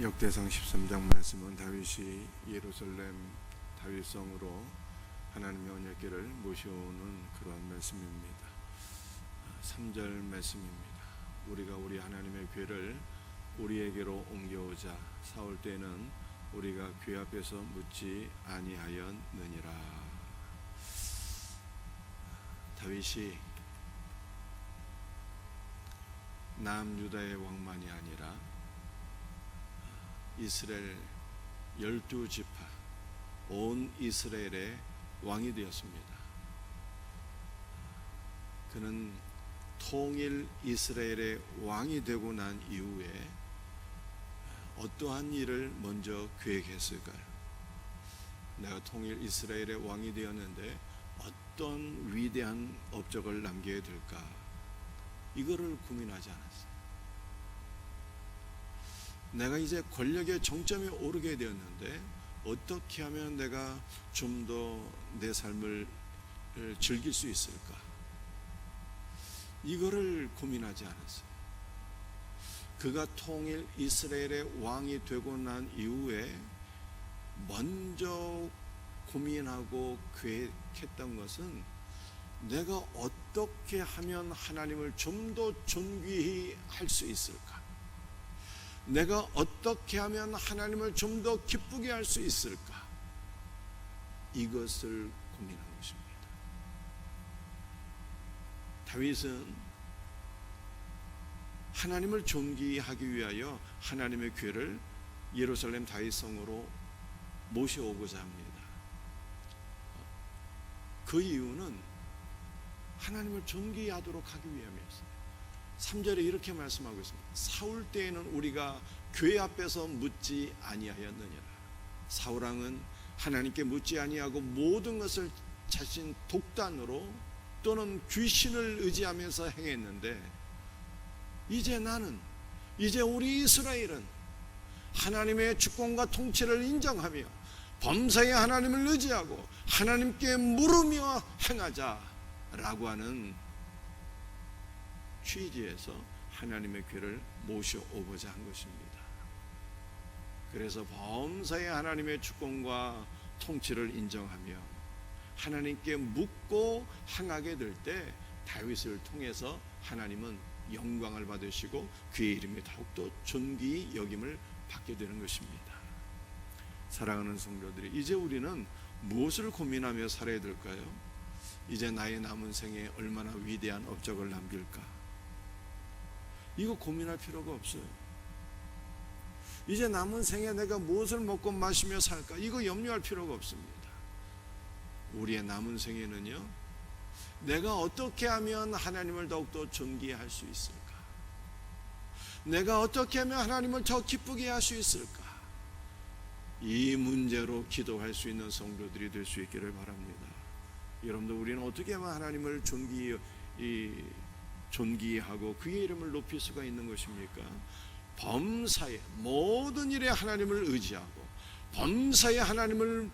역대상 13장 말씀은 다윗이 예루살렘 다윗성으로 하나님의 언약궤를 모셔오는 그러한 말씀입니다. 3절 말씀입니다. 우리가 우리 하나님의 궤를 우리에게로 옮겨오자 사올 때는 우리가 궤 앞에서 묻지 아니하였느니라. 다윗이 남유다의 왕만이 아니라 이스라엘 열두 지파 온 이스라엘의 왕이 되었습니다. 그는 통일 이스라엘의 왕이 되고 난 이후에 어떠한 일을 먼저 계획했을까요? 내가 통일 이스라엘의 왕이 되었는데 어떤 위대한 업적을 남겨야 될까? 이거를 고민하지 않았어요. 내가 이제 권력의 정점에 오르게 되었는데 어떻게 하면 내가 좀 더 내 삶을 즐길 수 있을까? 이거를 고민하지 않았어요. 그가 통일 이스라엘의 왕이 되고 난 이후에 먼저 고민하고 계획했던 것은 내가 어떻게 하면 하나님을 좀 더 존귀히 할 수 있을까? 내가 어떻게 하면 하나님을 좀 더 기쁘게 할 수 있을까? 이것을 고민한 것입니다. 다윗은 하나님을 존귀하기 위하여 하나님의 궤를 예루살렘 다윗성으로 모셔오고자 합니다. 그 이유는 하나님을 존귀하도록 하기 위함이었어요. 3절에 이렇게 말씀하고 있습니다. 사울 때에는 우리가 궤 앞에서 묻지 아니하였느니라. 사울 왕은 하나님께 묻지 아니하고 모든 것을 자신 독단으로 또는 귀신을 의지하면서 행했는데 이제 나는 이제 우리 이스라엘은 하나님의 주권과 통치를 인정하며 범사에 하나님을 의지하고 하나님께 물으며 행하자라고 하는 취지에서 하나님의 궤를 모셔오고자 한 것입니다. 그래서 범사에 하나님의 주권과 통치를 인정하며 하나님께 묻고 행하게 될 때 다윗을 통해서 하나님은 영광을 받으시고 그의 이름이 더욱더 존귀히 여김을 받게 되는 것입니다. 사랑하는 성도들이 이제 우리는 무엇을 고민하며 살아야 될까요? 이제 나의 남은 생에 얼마나 위대한 업적을 남길까? 이거 고민할 필요가 없어요. 이제 남은 생에 내가 무엇을 먹고 마시며 살까? 이거 염려할 필요가 없습니다. 우리의 남은 생에는요, 내가 어떻게 하면 하나님을 더욱더 존귀할 수 있을까? 내가 어떻게 하면 하나님을 더 기쁘게 할 수 있을까? 이 문제로 기도할 수 있는 성도들이 될 수 있기를 바랍니다. 여러분들 우리는 어떻게 하면 하나님을 존귀 이 존귀하고 그의 이름을 높일 수가 있는 것입니까? 범사에 모든 일에 하나님을 의지하고 범사에 하나님을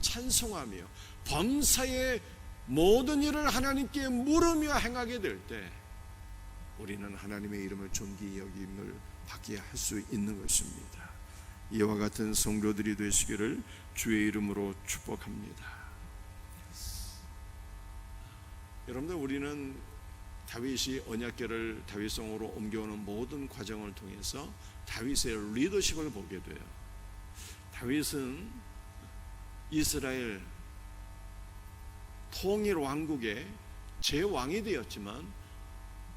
찬송하며 범사에 모든 일을 하나님께 물으며 행하게 될 때 우리는 하나님의 이름을 존귀 여김을 받게 할 수 있는 것입니다. 이와 같은 성도들이 되시기를 주의 이름으로 축복합니다. 여러분들 우리는 다윗이 언약궤를 다윗성으로 옮겨오는 모든 과정을 통해서 다윗의 리더십을 보게 돼요. 다윗은 이스라엘 통일 왕국의 제왕이 되었지만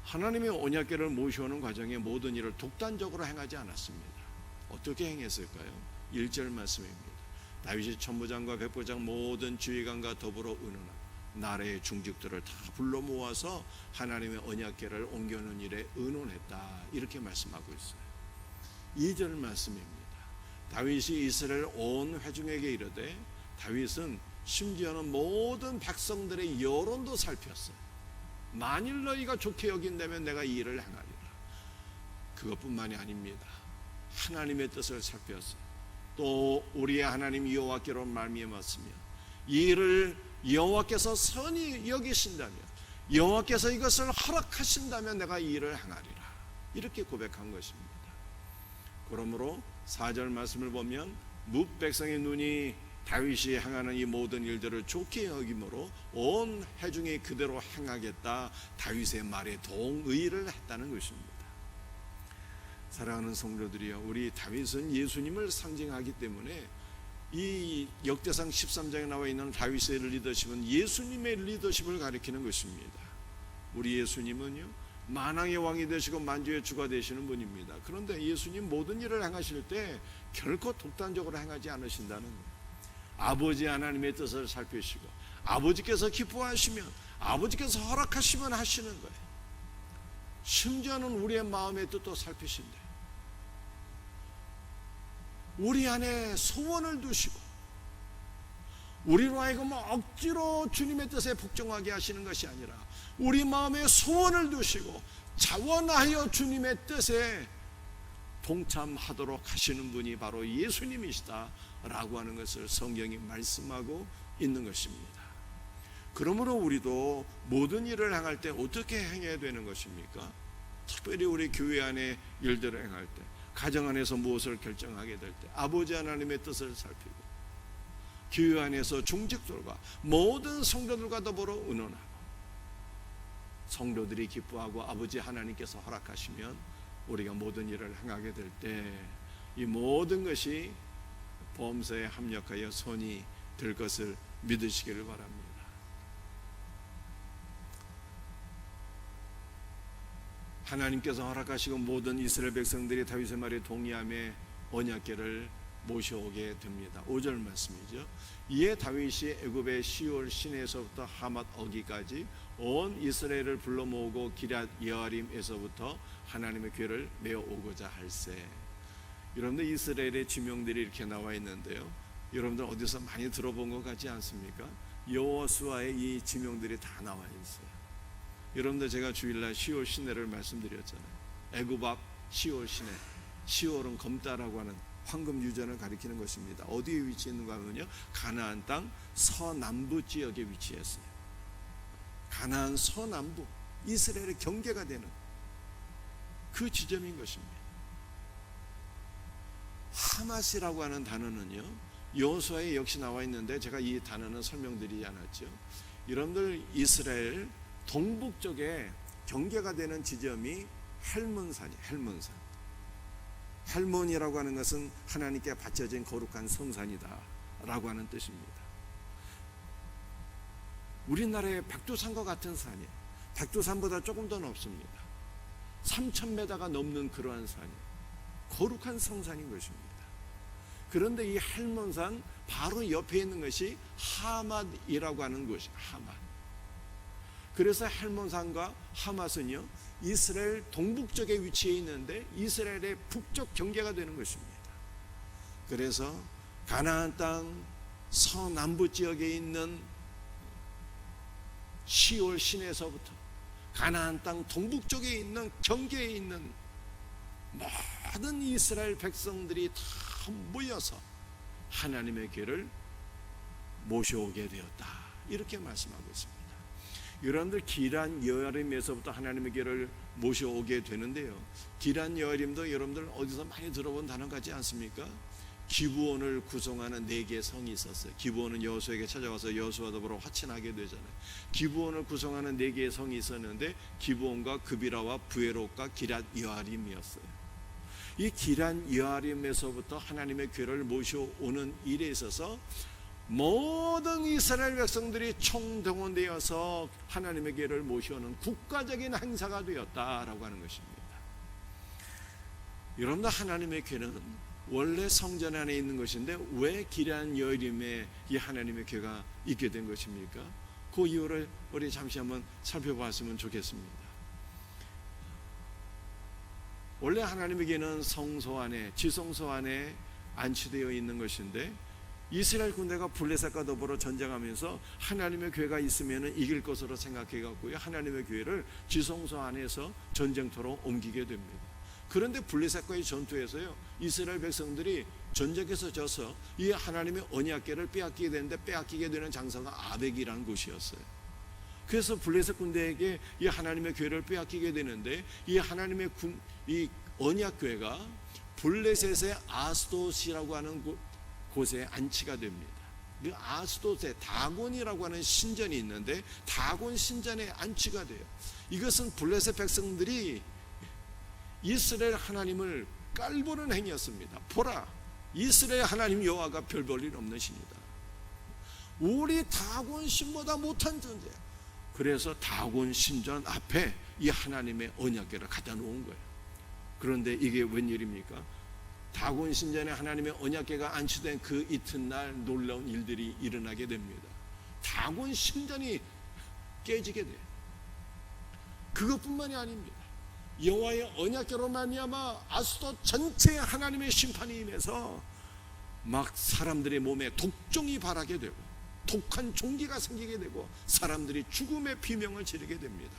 하나님의 언약궤를 모셔오는 과정에 모든 일을 독단적으로 행하지 않았습니다. 어떻게 행했을까요? 1절 말씀입니다. 다윗이 천부장과 백부장 모든 주의관과 더불어 의논하고 나라의 중직들을 다 불러 모아서 하나님의 언약궤를 옮겨놓은 일에 의논했다. 이렇게 말씀하고 있어요. 2절 말씀입니다. 다윗이 이스라엘 온 회중에게 이르되 다윗은 심지어는 모든 백성들의 여론도 살폈어요. 만일 너희가 좋게 여긴다면 내가 이 일을 행하리라. 그것뿐만이 아닙니다. 하나님의 뜻을 살폈어요. 또 우리의 하나님 여호와께로 말미암았으며 이 일을 여호와께서 선히 여기신다면 여호와께서 이것을 허락하신다면 내가 이 일을 행하리라. 이렇게 고백한 것입니다. 그러므로 4절 말씀을 보면 뭇 백성의 눈이 다윗이 행하는 이 모든 일들을 좋게 여김으로 온 해중이 그대로 행하겠다 다윗의 말에 동의를 했다는 것입니다. 사랑하는 성도들이여 우리 다윗은 예수님을 상징하기 때문에 이 역대상 13장에 나와 있는 다윗의 리더십은 예수님의 리더십을 가리키는 것입니다. 우리 예수님은요 만왕의 왕이 되시고 만주의 주가 되시는 분입니다. 그런데 예수님 모든 일을 행하실 때 결코 독단적으로 행하지 않으신다는. 아버지 하나님의 뜻을 살피시고 아버지께서 기뻐하시면 아버지께서 허락하시면 하시는 거예요. 심지어는 우리의 마음의 뜻도 살피신대. 우리 안에 소원을 두시고 우리로 하여금 억지로 주님의 뜻에 복종하게 하시는 것이 아니라 우리 마음에 소원을 두시고 자원하여 주님의 뜻에 동참하도록 하시는 분이 바로 예수님이시다라고 하는 것을 성경이 말씀하고 있는 것입니다. 그러므로 우리도 모든 일을 행할 때 어떻게 행해야 되는 것입니까? 특별히 우리 교회 안에 일들을 행할 때, 가정 안에서 무엇을 결정하게 될 때, 아버지 하나님의 뜻을 살피고, 교회 안에서 중직들과 모든 성도들과 더불어 의논하고, 성도들이 기뻐하고 아버지 하나님께서 허락하시면 우리가 모든 일을 행하게 될 때 이 모든 것이 범사에 합력하여 손이 될 것을 믿으시기를 바랍니다. 하나님께서 허락하시고 모든 이스라엘 백성들이 다윗의 말에 동의함에 언약궤를 모셔오게 됩니다. 5절 말씀이죠. 이에 다윗이 애굽의 시올 시내에서부터 하맛 어기까지 온 이스라엘을 불러 모으고 기럇 여아림에서부터 하나님의 궤를 메어 오고자 할세. 여러분들 이스라엘의 지명들이 이렇게 나와 있는데요. 여러분들 어디서 많이 들어본 것 같지 않습니까? 여호수아의 이 지명들이 다 나와 있어요. 여러분들 제가 주일날 시올 시내를 말씀드렸잖아요. 애굽 앞 시올 시내. 시올은 검다라고 하는 황금 유전을 가리키는 것입니다. 어디에 위치해 있는가 하면요. 가나안 땅 서남부 지역에 위치했어요. 가나안 서남부 이스라엘의 경계가 되는 그 지점인 것입니다. 하마시라고 하는 단어는요. 여호수아에 역시 나와 있는데 제가 이 단어는 설명드리지 않았죠. 여러분들 이스라엘 동북 쪽에 경계가 되는 지점이 헬문산이 헬문산. 헬몬이라고 하는 것은 하나님께 바쳐진 거룩한 성산이다라고 하는 뜻입니다. 우리나라의 백두산과 같은 산이 백두산보다 조금 더 높습니다. 3,000m가 넘는 그러한 산이 거룩한 성산인 것입니다. 그런데 이 헬몬산 바로 옆에 있는 것이 하맛이라고 하는 곳이 하맛. 그래서 헬몬산과 하맛은요 이스라엘 동북쪽에 위치해 있는데 이스라엘의 북쪽 경계가 되는 것입니다. 그래서 가나안 땅 서남부 지역에 있는 시올 시내에서부터 가나안 땅 동북쪽에 있는 경계에 있는 모든 이스라엘 백성들이 다 모여서 하나님의 궤를 모셔오게 되었다. 이렇게 말씀하고 있습니다. 여러분들 기란 여아림에서부터 하나님의 궤를 모셔오게 되는데요. 기란 여아림도 여러분들 어디서 많이 들어본 단어 같지 않습니까? 기부원을 구성하는 네 개의 성이 있었어요. 기부원은 여호수에게 찾아와서 여호수와 더불어 화친하게 되잖아요. 기부원을 구성하는 네 개의 성이 있었는데 기부원과 그비라와 부에롯과 기란 여아림이었어요. 이 기란 여아림에서부터 하나님의 궤를 모셔오는 일에 있어서 모든 이스라엘 백성들이 총동원되어서 하나님의 궤를 모셔오는 국가적인 행사가 되었다라고 하는 것입니다. 여러분들 하나님의 궤는 원래 성전 안에 있는 것인데 왜 기란 여림에 이 하나님의 궤가 있게 된 것입니까? 그 이유를 우리 잠시 한번 살펴봤으면 좋겠습니다. 원래 하나님의 궤는 성소 안에 지성소 안에 안치되어 있는 것인데 이스라엘 군대가 블레셋과 더불어 전쟁하면서 하나님의 궤가 있으면 이길 것으로 생각해 갖고요 하나님의 궤를 지성소 안에서 전쟁터로 옮기게 됩니다. 그런데 블레셋과의 전투에서요 이스라엘 백성들이 전쟁에서 져서 이 하나님의 언약궤를 빼앗기게 되는데 빼앗기게 되는 장소가 아벡이라는 곳이었어요. 그래서 블레셋 군대에게 이 하나님의 궤를 빼앗기게 되는데 이 하나님의 군, 이 언약궤가 블레셋의 아스도시라고 하는 곳- 곳에 안치가 됩니다. 그 아스도세 다곤이라고 하는 신전이 있는데 다곤 신전에 안치가 돼요. 이것은 블레셋 백성들이 이스라엘 하나님을 깔보는 행위였습니다. 보라, 이스라엘 하나님 여호와가 별 볼일 없는 신이다. 우리 다곤 신보다 못한 존재. 그래서 다곤 신전 앞에 이 하나님의 언약궤를 갖다 놓은 거예요. 그런데 이게 웬일입니까? 다곤 신전에 하나님의 언약궤가 안치된 그 이튿날 놀라운 일들이 일어나게 됩니다. 다곤 신전이 깨지게 돼요. 그것뿐만이 아닙니다. 여호와의 언약궤로 말미암아 아수도 전체에 하나님의 심판이 임해서 막 사람들의 몸에 독종이 발하게 되고 독한 종기가 생기게 되고 사람들이 죽음의 비명을 지르게 됩니다.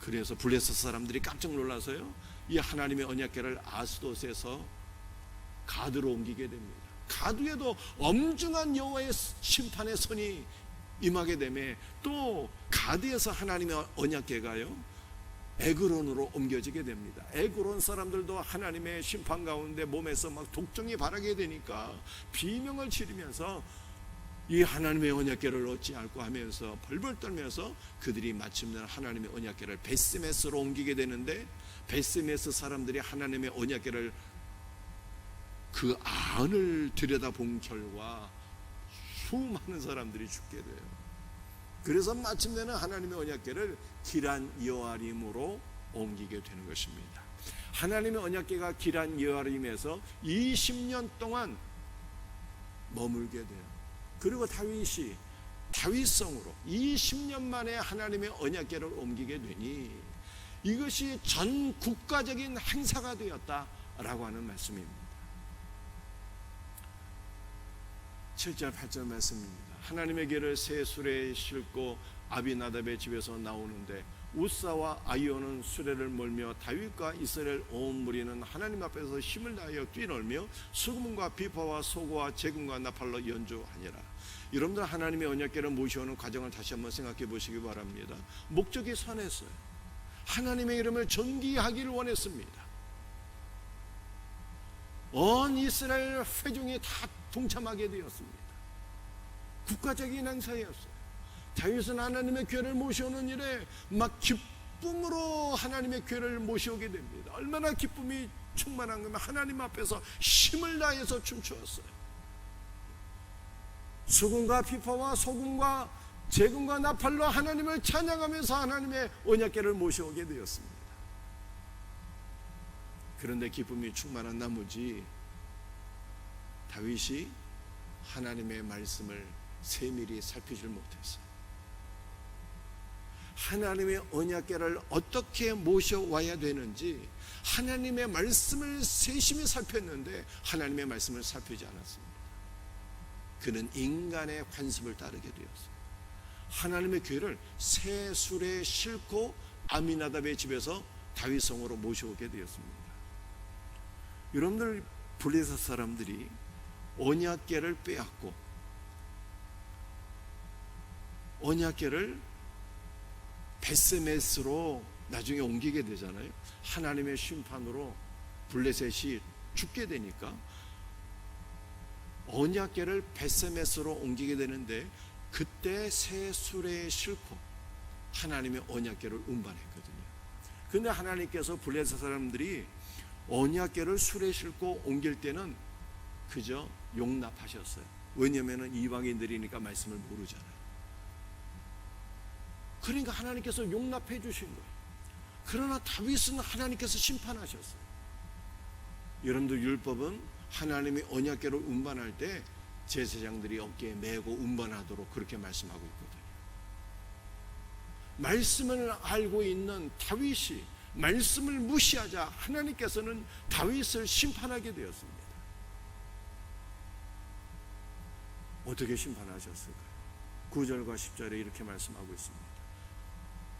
그래서 블레셋 사람들이 깜짝 놀라서요. 이 하나님의 언약궤를 아스돗에서 가드로 옮기게 됩니다. 가드에도 엄중한 여호와의 심판의 선이 임하게 되매 또 가드에서 하나님의 언약궤가요. 에그론으로 옮겨지게 됩니다. 에그론 사람들도 하나님의 심판 가운데 몸에서 막 독종이 바라게 되니까 비명을 지르면서 이 하나님의 언약궤를 얻지 않고 하면서 벌벌 떨면서 그들이 마침내 하나님의 언약궤를 베스메스로 옮기게 되는데 베스메스 사람들이 하나님의 언약궤를 그 안을 들여다본 결과 수많은 사람들이 죽게 돼요. 그래서 마침내는 하나님의 언약궤를 기란 여아림으로 옮기게 되는 것입니다. 하나님의 언약궤가 기란 여아림에서 20년 동안 머물게 돼요. 그리고 다윗이 다윗성으로 20년 만에 하나님의 언약궤를 옮기게 되니 이것이 전 국가적인 행사가 되었다라고 하는 말씀입니다. 7절 8절 말씀입니다. 하나님의 길을 새 수레에 싣고 아비나답의 집에서 나오는데 우사와 아이오는 수레를 몰며 다윗과 이스라엘 온 무리는 하나님 앞에서 힘을 다하여 뛰놀며 수금과 비파와 소고와 재금과 나팔로 연주하니라. 여러분들 하나님의 언약궤를 모셔오는 과정을 다시 한번 생각해 보시기 바랍니다. 목적이 선했어요. 하나님의 이름을 존귀하기를 원했습니다. 온 이스라엘 회중이 다 동참하게 되었습니다. 국가적인 행사였어요. 다윗은 하나님의 괴를 모셔오는 일에 막 기쁨으로 하나님의 괴를 모셔오게 됩니다. 얼마나 기쁨이 충만한 거면 하나님 앞에서 힘을 다해서 춤추었어요. 수금과 피파와 소금과 재금과 나팔로 하나님을 찬양하면서 하나님의 언약궤를 모셔오게 되었습니다. 그런데 기쁨이 충만한 나머지 다윗이 하나님의 말씀을 세밀히 살피질 못했어요. 하나님의 언약궤를 어떻게 모셔와야 되는지 하나님의 말씀을 세심히 살폈는데 하나님의 말씀을 살피지 않았습니다. 그는 인간의 관습을 따르게 되었어요. 하나님의 교회를 새 술에 싣고 아미나답의 집에서 다윗성으로 모셔오게 되었습니다. 여러분들 블레셋 사람들이 언약궤를 빼앗고 언약궤를 베스메스로 나중에 옮기게 되잖아요. 하나님의 심판으로 블레셋이 죽게 되니까 언약궤를 베스메스로 옮기게 되는데 그때 새 수레에 싣고 하나님의 언약궤를 운반했거든요. 근데 하나님께서 블레셋 사람들이 언약궤를 수레에 싣고 옮길 때는 그저 용납하셨어요. 왜냐면은 이방인들이니까 말씀을 모르잖아요. 그러니까 하나님께서 용납해 주신 거예요. 그러나 다윗은 하나님께서 심판하셨어요. 여러분들 율법은 하나님의 언약궤를 운반할 때 제사장들이 어깨에 메고 운반하도록 그렇게 말씀하고 있거든요. 말씀을 알고 있는 다윗이 말씀을 무시하자 하나님께서는 다윗을 심판하게 되었습니다. 어떻게 심판하셨을까요? 9절과 10절에 이렇게 말씀하고 있습니다.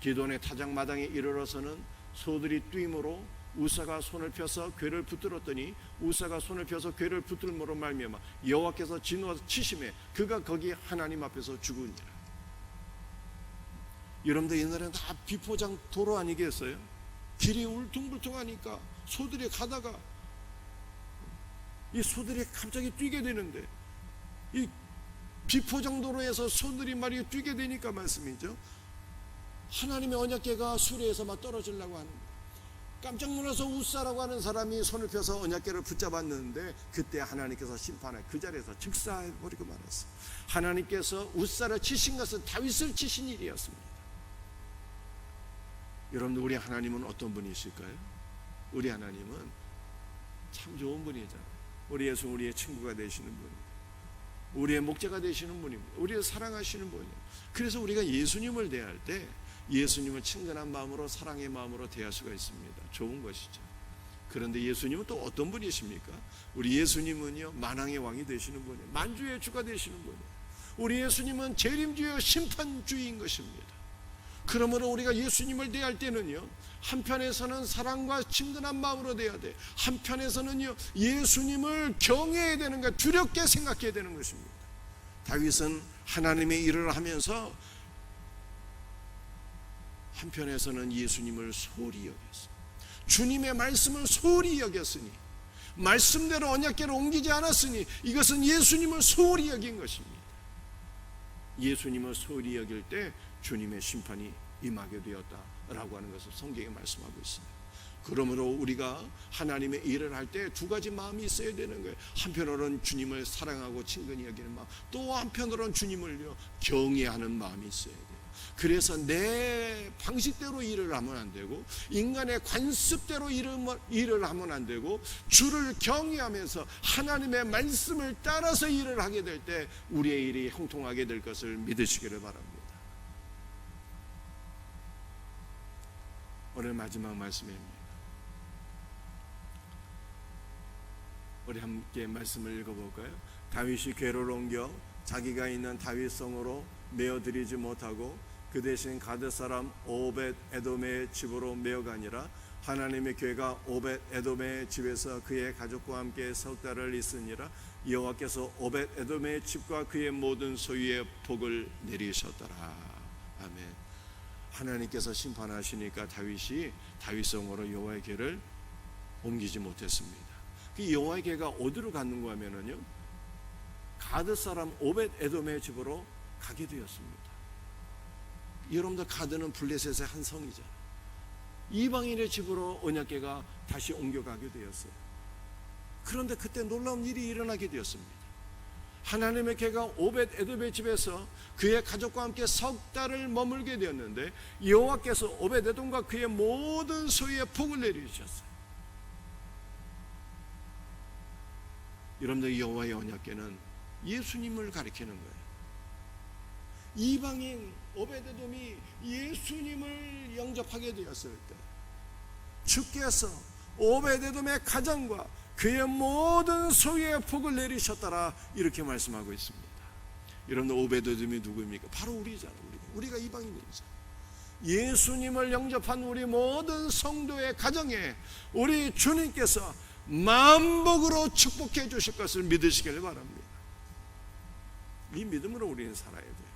기돈의 타작마당에 이르러서는 소들이 뛰므로 우사가 손을 펴서 괴를 붙들었더니 우사가 손을 펴서 괴를 붙들므로 말미암아 여호와께서 진노 치심에 그가 거기 하나님 앞에서 죽으니라. 여러분들 옛날에는 다 비포장 도로 아니겠어요? 길이 울퉁불퉁하니까 소들이 가다가 이 소들이 갑자기 뛰게 되는데 이 비포 정도로 해서 소들이 말이 뛰게 되니까 말씀이죠. 하나님의 언약궤가 수레에서 막 떨어지려고 하는. 깜짝 놀라서 우사라고 하는 사람이 손을 펴서 언약궤를 붙잡았는데 그때 하나님께서 심판해 그 자리에서 즉사해 버리고 말았어. 하나님께서 우사를 치신 것은 다윗을 치신 일이었습니다. 여러분들 우리 하나님은 어떤 분이실까요? 우리 하나님은 참 좋은 분이잖아요. 우리 예수 우리의 친구가 되시는 분이에요. 우리의 목자가 되시는 분입니다. 우리를 사랑하시는 분이에요. 그래서 우리가 예수님을 대할 때 예수님을 친근한 마음으로 사랑의 마음으로 대할 수가 있습니다. 좋은 것이죠. 그런데 예수님은 또 어떤 분이십니까? 우리 예수님은요 만왕의 왕이 되시는 분이에요. 만주의 주가 되시는 분이에요. 우리 예수님은 재림주여 심판주인 것입니다. 그러므로 우리가 예수님을 대할 때는요 한편에서는 사랑과 친근한 마음으로 대해야 돼. 한편에서는요 예수님을 경외해야 되는 것, 두렵게 생각해야 되는 것입니다. 다윗은 하나님의 일을 하면서 한편에서는 예수님을 소홀히 여겼어. 주님의 말씀을 소홀히 여겼으니 말씀대로 언약궤를 옮기지 않았으니 이것은 예수님을 소홀히 여긴 것입니다. 예수님을 소홀히 여길 때 주님의 심판이 임하게 되었다라고 하는 것을 성경에 말씀하고 있습니다. 그러므로 우리가 하나님의 일을 할 때 두 가지 마음이 있어야 되는 거예요. 한편으로는 주님을 사랑하고 친근히 여기는 마음, 또 한편으로는 주님을요 경외하는 마음이 있어야 돼요. 그래서 내 방식대로 일을 하면 안 되고 인간의 관습대로 일을 하면 안 되고 주를 경외하면서 하나님의 말씀을 따라서 일을 하게 될 때 우리의 일이 형통하게 될 것을 믿으시기를 바랍니다. 오늘 마지막 말씀입니다. 우리 함께 말씀을 읽어볼까요? 다윗이 궤를 옮겨 자기가 있는 다윗성으로 메어드리지 못하고 그 대신 가드 사람 오벳 에돔의 집으로 메어가니라 하나님의 궤가 오벳 에돔의 집에서 그의 가족과 함께 석 달을 있으니라 여호와께서 오벳 에돔의 집과 그의 모든 소유의 복을 내리셨더라 아멘 하나님께서 심판하시니까 다윗이 다윗성으로 여호와의 궤를 옮기지 못했습니다 그 여호와의 궤가 어디로 갔는가 하면은요 가드 사람 오벳 에돔의 집으로 가게 되었습니다. 여러분들 가드는 블레셋의 한 성이죠. 이방인의 집으로 언약궤가 다시 옮겨가게 되었어요. 그런데 그때 놀라운 일이 일어나게 되었습니다. 하나님의 궤가 오벳 에돔의 집에서 그의 가족과 함께 석 달을 머물게 되었는데 여호와께서 오벳 에돔과 그의 모든 소유에 복을 내리셨어요. 여러분들 여호와의 언약궤는 예수님을 가리키는 거예요. 이방인 오베데돔이 예수님을 영접하게 되었을 때 주께서 오베데돔의 가정과 그의 모든 소유의 복을 내리셨더라 이렇게 말씀하고 있습니다. 여러분 오베데돔이 누구입니까? 바로 우리잖아. 우리가, 우리 가 이방인이죠. 예수님을 영접한 우리 모든 성도의 가정에 우리 주님께서 만복으로 축복해 주실 것을 믿으시길 바랍니다. 이 믿음으로 우리는 살아야 돼요.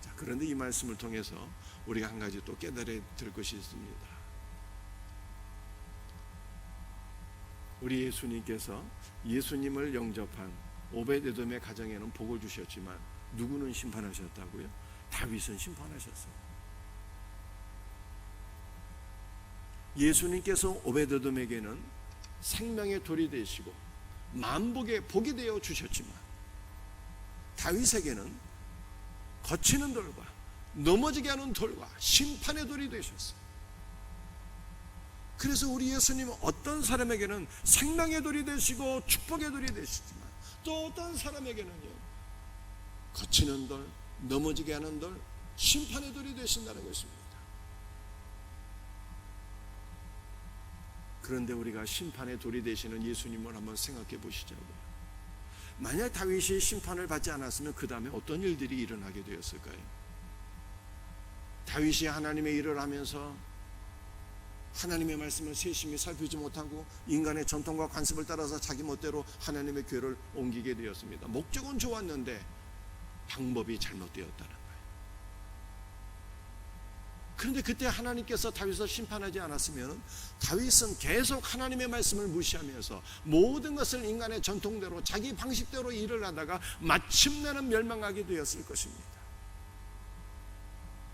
자, 그런데 이 말씀을 통해서 우리가 한 가지 또 깨달아야 될 것이 있습니다. 우리 예수님께서 예수님을 영접한 오베데돔의 가정에는 복을 주셨지만 누구는 심판하셨다고요? 다윗은 심판하셨어요. 예수님께서 오베데돔에게는 생명의 돌이 되시고 만복의 복이 되어 주셨지만 다윗에게는 거치는 돌과 넘어지게 하는 돌과 심판의 돌이 되셨어요. 그래서 우리 예수님은 어떤 사람에게는 생명의 돌이 되시고 축복의 돌이 되시지만 또 어떤 사람에게는요 거치는 돌, 넘어지게 하는 돌, 심판의 돌이 되신다는 것입니다. 그런데 우리가 심판의 돌이 되시는 예수님을 한번 생각해 보시자고요. 만약 다윗이 심판을 받지 않았으면 그 다음에 어떤 일들이 일어나게 되었을까요? 다윗이 하나님의 일을 하면서 하나님의 말씀을 세심히 살피지 못하고 인간의 전통과 관습을 따라서 자기 멋대로 하나님의 교회를 옮기게 되었습니다. 목적은 좋았는데 방법이 잘못되었다는 거예요. 그런데 그때 하나님께서 다윗을 심판하지 않았으면 다윗은 계속 하나님의 말씀을 무시하면서 모든 것을 인간의 전통대로 자기 방식대로 일을 하다가 마침내는 멸망하게 되었을 것입니다.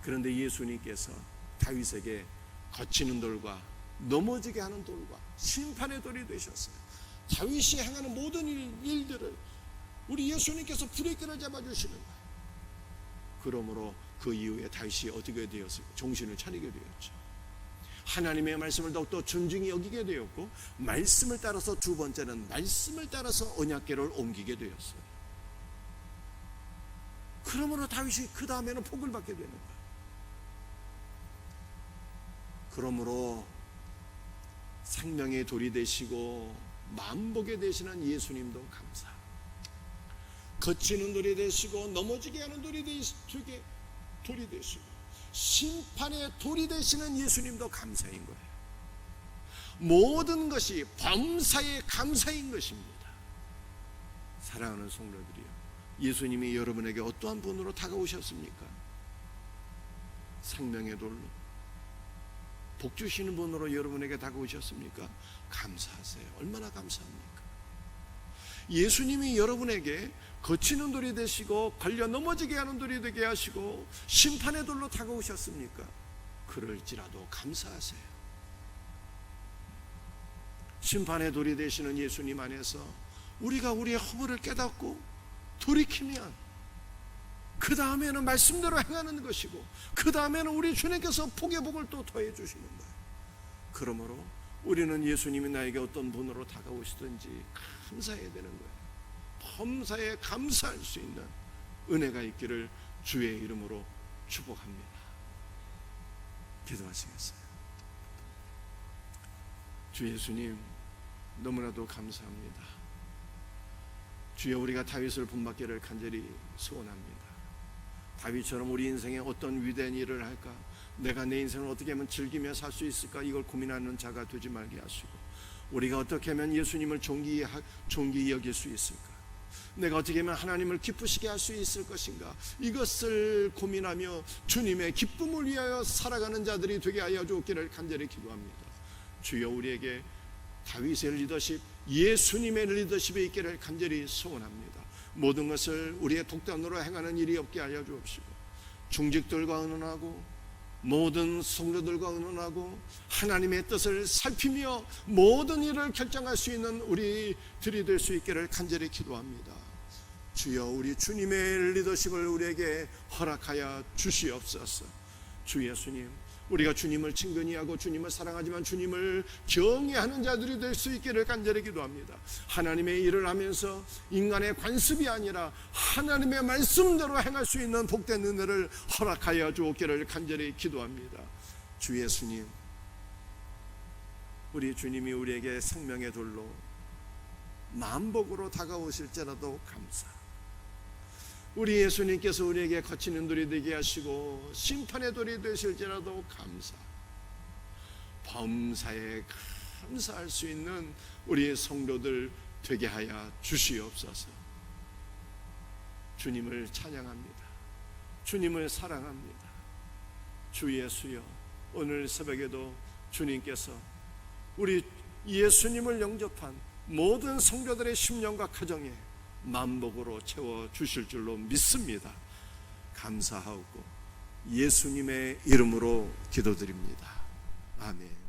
그런데 예수님께서 다윗에게 거치는 돌과 넘어지게 하는 돌과 심판의 돌이 되셨어요. 다윗이 행하는 모든 일, 일들을 우리 예수님께서 브레이크를 잡아주시는 거예요. 그러므로 그 이후에 다윗이 어떻게 되었을까? 정신을 차리게 되었죠. 하나님의 말씀을 더욱더 존중히 여기게 되었고 말씀을 따라서 두 번째는 말씀을 따라서 언약궤를 옮기게 되었어요. 그러므로 다윗이 그 다음에는 복을 받게 되는 거예요. 그러므로 생명의 돌이 되시고 만복에 되시는 예수님도 감사. 거치는 돌이 되시고 넘어지게 하는 돌이 되시게 돌이 되시고 심판의 돌이 되시는 예수님도 감사인 거예요. 모든 것이 범사의 감사인 것입니다. 사랑하는 성도들이요. 예수님이 여러분에게 어떠한 분으로 다가오셨습니까? 생명의 돌로 복 주시는 분으로 여러분에게 다가오셨습니까? 감사하세요. 얼마나 감사합니까? 예수님이 여러분에게 거치는 돌이 되시고 걸려 넘어지게 하는 돌이 되게 하시고 심판의 돌로 다가오셨습니까? 그럴지라도 감사하세요. 심판의 돌이 되시는 예수님 안에서 우리가 우리의 허물을 깨닫고 돌이키면 그 다음에는 말씀대로 행하는 것이고 그 다음에는 우리 주님께서 복의 복을 또 더해 주시는 거예요. 그러므로 우리는 예수님이 나에게 어떤 분으로 다가오시든지 감사해야 되는 거예요. 범사에 감사할 수 있는 은혜가 있기를 주의 이름으로 축복합니다. 기도하시겠어요? 주 예수님 너무나도 감사합니다. 주여 우리가 다윗을 본받기를 간절히 소원합니다. 다윗처럼 우리 인생에 어떤 위대한 일을 할까? 내가 내 인생을 어떻게 하면 즐기며 살 수 있을까? 이걸 고민하는 자가 되지 말게 하시고 우리가 어떻게 하면 예수님을 존귀 존귀 여길 수 있을까? 내가 어떻게 하면 하나님을 기쁘시게 할 수 있을 것인가? 이것을 고민하며 주님의 기쁨을 위하여 살아가는 자들이 되게 하여 주옵기를 간절히 기도합니다. 주여 우리에게 다윗의 리더십, 예수님의 리더십에 있기를 간절히 소원합니다. 모든 것을 우리의 독단으로 행하는 일이 없게 하여 주옵시고 중직들과 의논하고 모든 성도들과 의논하고 하나님의 뜻을 살피며 모든 일을 결정할 수 있는 우리들이 될 수 있기를 간절히 기도합니다. 주여 우리 주님의 리더십을 우리에게 허락하여 주시옵소서. 주 예수님 우리가 주님을 친근히 하고 주님을 사랑하지만 주님을 경외하는 자들이 될 수 있기를 간절히 기도합니다. 하나님의 일을 하면서 인간의 관습이 아니라 하나님의 말씀대로 행할 수 있는 복된 은혜를 허락하여 주옵기를 간절히 기도합니다. 주 예수님, 우리 주님이 우리에게 생명의 돌로 만복으로 다가오실지라도 감사. 우리 예수님께서 우리에게 거치는 돌이 되게 하시고 심판의 돌이 되실지라도 감사. 범사에 감사할 수 있는 우리의 성도들 되게 하여 주시옵소서. 주님을 찬양합니다. 주님을 사랑합니다. 주 예수여, 오늘 새벽에도 주님께서 우리 예수님을 영접한 모든 성도들의 심령과 가정에 만복으로 채워 주실 줄로 믿습니다. 감사하고 예수님의 이름으로 기도드립니다. 아멘.